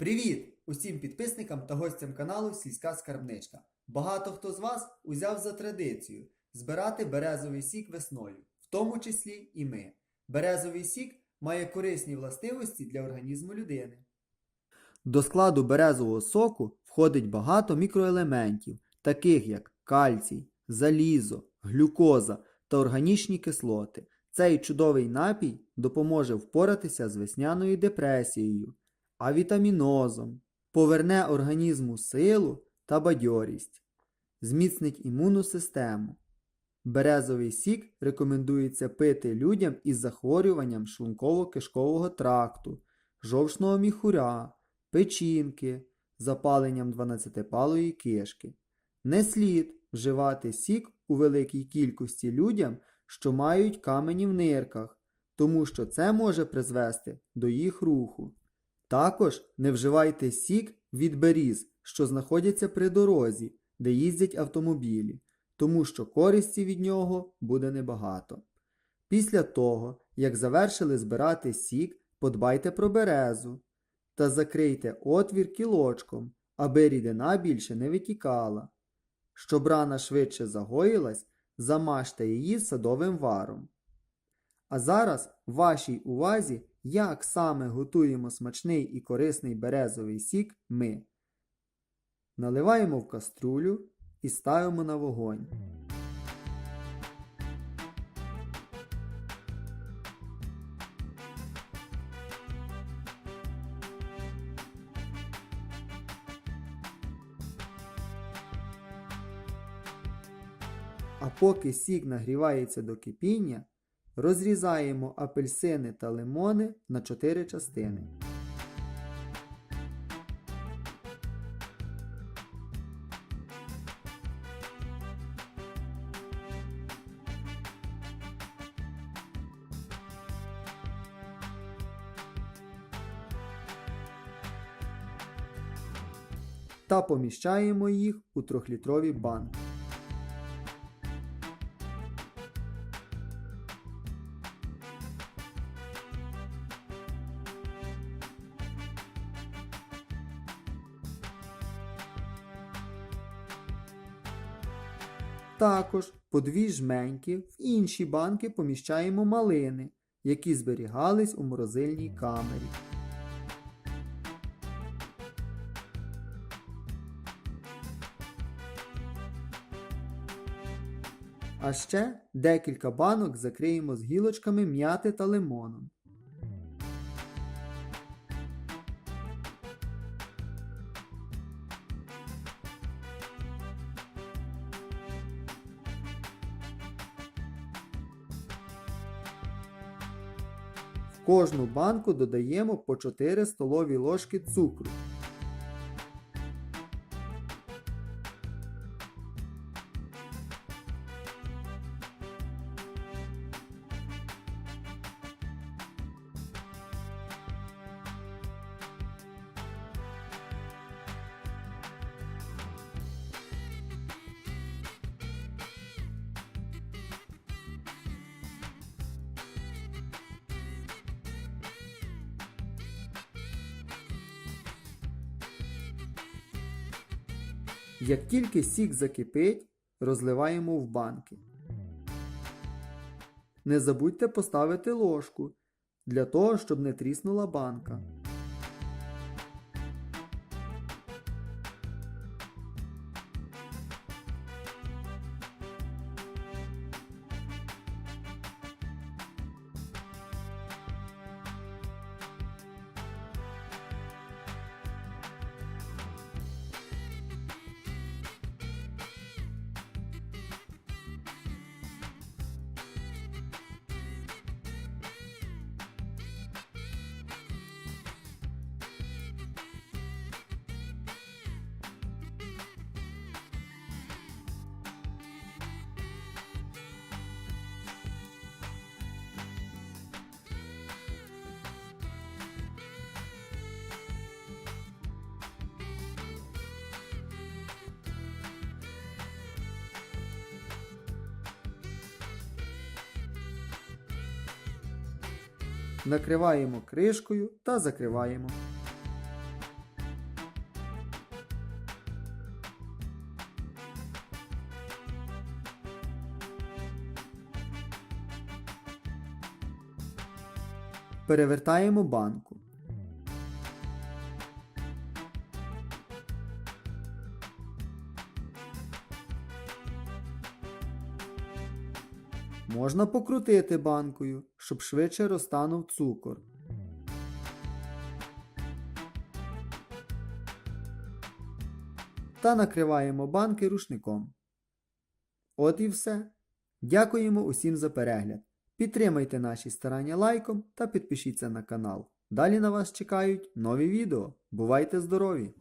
Привіт усім підписникам та гостям каналу Сільська Скарбничка. Багато хто з вас узяв за традицію збирати березовий сік весною, в тому числі і ми. Березовий сік має корисні властивості для організму людини. До складу березового соку входить багато мікроелементів, таких як кальцій, залізо, глюкоза та органічні кислоти. Цей чудовий напій допоможе впоратися з весняною депресією, авітамінозом, поверне організму силу та бадьорість, зміцнить імунну систему. Березовий сік рекомендується пити людям із захворюванням шлунково-кишкового тракту, жовчного міхуря, печінки, запаленням 12-палої кишки. Не слід вживати сік у великій кількості людям, що мають камені в нирках, тому що це може призвести до їх руху. Також не вживайте сік від беріз, що знаходяться при дорозі, де їздять автомобілі, тому що користі від нього буде небагато. Після того, як завершили збирати сік, подбайте про березу та закрийте отвір кілочком, аби рідина більше не витікала. Щоб рана швидше загоїлась, замажте її садовим варом. А зараз вашій увазі, як саме готуємо смачний і корисний березовий сік ми. Наливаємо в каструлю і ставимо на вогонь. А поки сік нагрівається до кипіння, розрізаємо апельсини та лимони на 4 частини. Та поміщаємо їх у трьохлітрові банки. Також по дві жменьки в інші банки поміщаємо малини, які зберігались у морозильній камері. А ще декілька банок закриємо з гілочками м'яти та лимоном. Кожну банку додаємо по 4 столові ложки цукру. Як тільки сік закипить, розливаємо в банки. Не забудьте поставити ложку для того, щоб не тріснула банка. накриваємо кришкою та закриваємо. Перевертаємо банку. Можна покрутити банкою, щоб швидше розтанув цукор. Та накриваємо банки рушником. От і все. Дякуємо усім за перегляд. Підтримайте наші старання лайком та підпишіться на канал. Далі на вас чекають нові відео. Бувайте здорові!